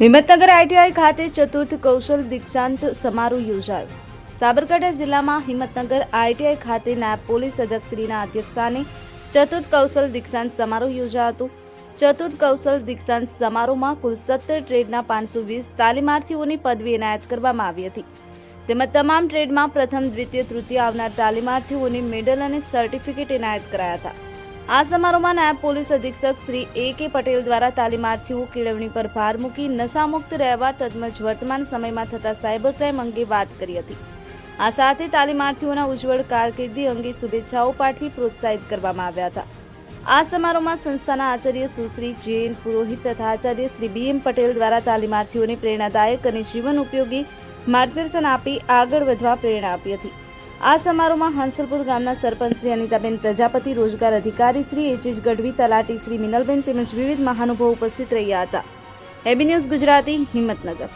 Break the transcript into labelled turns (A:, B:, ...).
A: Himmatnagar ITI ખાતે ચતુર્થ કૌશલ દીક્ષાંત સમારોહ યોજાયો. સાબરકાંઠા જિલ્લામાં હિંમતનગર આઈટીઆઈ ખાતે નાયબ પોલીસ અધ્યક્ષશ્રીના અધ્યક્ષસ્થાને ચતુર્થ કૌશલ દીક્ષાંત સમારોહ યોજાયો હતો. ચતુર્થ કૌશલ દીક્ષાંત સમારોહમાં કુલ સત્તર ટ્રેડના પાંચસો વીસ તાલીમાર્થીઓની પદવી એનાયત કરવામાં આવી હતી. તેમજ તમામ ટ્રેડમાં પ્રથમ, દ્વિતીય, તૃતીય આવનાર તાલીમાર્થીઓને મેડલ અને સર્ટિફિકેટ એનાયત કરાયા હતા. આ સમારોહમાં નાયબ પોલીસ અધિક્ષક શ્રી એ કે પટેલ દ્વારા તાલીમાર્થીઓ કેળવણી પર ભાર મૂકી નશામુક્ત રહેવા તદમજ વર્તમાન સમયમાં થતા સાયબર ક્રાઇમ અંગે વાત કરી હતી. આ સાથે તાલીમાર્થીઓના ઉજ્જવળ કારકિર્દી અંગે શુભેચ્છાઓ પાઠવી પ્રોત્સાહિત કરવામાં આવ્યા હતા. આ સમારોહમાં સંસ્થાના આચાર્ય સુશ્રી જૈન પુરોહિત તથા આચાર્ય શ્રી બી એમ પટેલ દ્વારા તાલીમાર્થીઓને પ્રેરણાદાયક અને જીવન ઉપયોગી માર્ગદર્શન આપી આગળ વધવા પ્રેરણા આપી હતી. આ સમારોહમાં હાંસલપુર ગામના સરપંચ શ્રી અનિતાબેન પ્રજાપતિ, રોજગાર અધિકારી શ્રી એચએચ ગઢવી, તલાટી શ્રી મિનલબેન તેમજ વિવિધ મહાનુભાવો ઉપસ્થિત રહ્યા હતા. હેબી ન્યૂઝ ગુજરાતી, હિંમતનગર.